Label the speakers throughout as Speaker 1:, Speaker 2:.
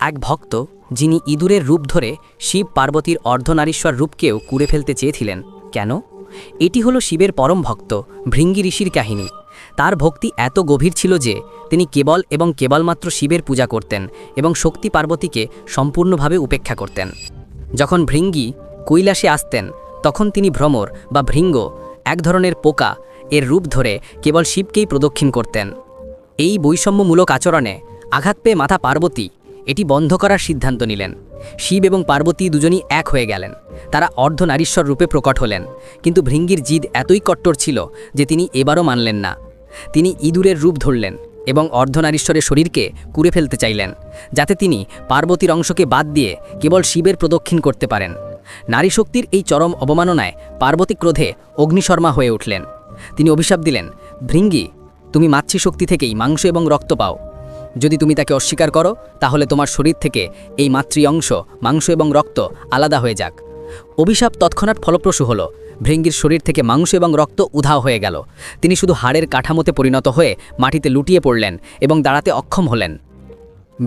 Speaker 1: এক ভক্ত যিনি ইঁদুরের রূপ ধরে শিব পার্বতীর অর্ধনারীশ্বর রূপকেও কুড়ে ফেলতে চেয়েছিলেন। কেন? এটি হলো শিবের পরম ভক্ত, ভৃঙ্গি ঋষির কাহিনী। তার ভক্তি এত গভীর ছিল যে তিনি কেবল এবং কেবলমাত্র শিবের পূজা করতেন এবং শক্তি পার্বতীকে সম্পূর্ণভাবে উপেক্ষা করতেন। যখন ভৃঙ্গি কৈলাসে আসতেন, তখন তিনি ভ্রমর বা ভৃঙ্গ, এক ধরনের পোকা, এর রূপ ধরে কেবল শিবকেই প্রদক্ষিণ করতেন। এই বৈষম্যমূলক আচরণে আঘাত পেয়ে মাথা পার্বতী এটি বন্ধ করার সিদ্ধান্ত নিলেন। শিব এবং পার্বতী দুজনই এক হয়ে গেলেন। তারা অর্ধনারীশ্বর রূপে প্রকট হলেন। কিন্তু ভৃঙ্গির জিদ এতই কট্টর ছিল যে তিনি এবারও মানলেন না। তিনি ইঁদুরের রূপ ধরলেন এবং অর্ধনারীশ্বরের শরীরকে কুড়ে ফেলতে চাইলেন, যাতে তিনি পার্বতীর অংশকে বাদ দিয়ে কেবল শিবের প্রদক্ষিণ করতে পারেন। নারী শক্তির এই চরম অবমাননায় পার্বতী ক্রোধে অগ্নিশর্মা হয়ে উঠলেন। তিনি অভিশাপ দিলেন, ভৃঙ্গি, তুমি মাতৃশক্তি থেকেই মাংস এবং রক্ত পাও। যদি তুমি তাকে অস্বীকার করো, তাহলে তোমার শরীর থেকে এই মাতৃ অংশ, মাংস এবং রক্ত আলাদা হয়ে যাক। অভিশাপ তৎক্ষণাৎ ফলপ্রসূ হল। ভৃঙ্গির শরীর থেকে মাংস এবং রক্ত উধাও হয়ে গেল। তিনি শুধু হাড়ের কাঠামোতে পরিণত হয়ে মাটিতে লুটিয়ে পড়লেন এবং দাঁড়াতে অক্ষম হলেন।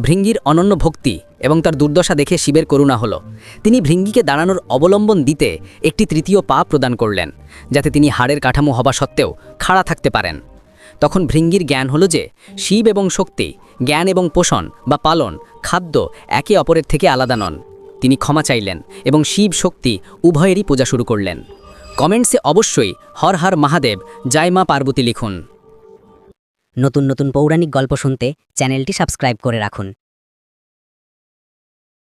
Speaker 1: ভৃঙ্গির অনন্য ভক্তি এবং তার দুর্দশা দেখে শিবের করুণা হলো। তিনি ভৃঙ্গিকে দাঁড়ানোর অবলম্বন দিতে একটি তৃতীয় পা প্রদান করলেন, যাতে তিনি হাড়ের কাঠামো হবা সত্ত্বেও খাড়া থাকতে পারেন। তখন ভৃঙ্গির জ্ঞান হলো যে, শিব এবং শক্তি, জ্ঞান এবং পোষণ বা পালন, খাদ্য একে অপরের থেকে আলাদা নন। তিনি ক্ষমা চাইলেন এবং শিব শক্তি উভয়েরই পূজা শুরু করলেন। কমেন্টসে অবশ্যই হর হর মহাদেব, জয় মা পার্বতী লিখুন।
Speaker 2: নতুন নতুন পৌরাণিক গল্প শুনতে চ্যানেলটি সাবস্ক্রাইব করে রাখুন।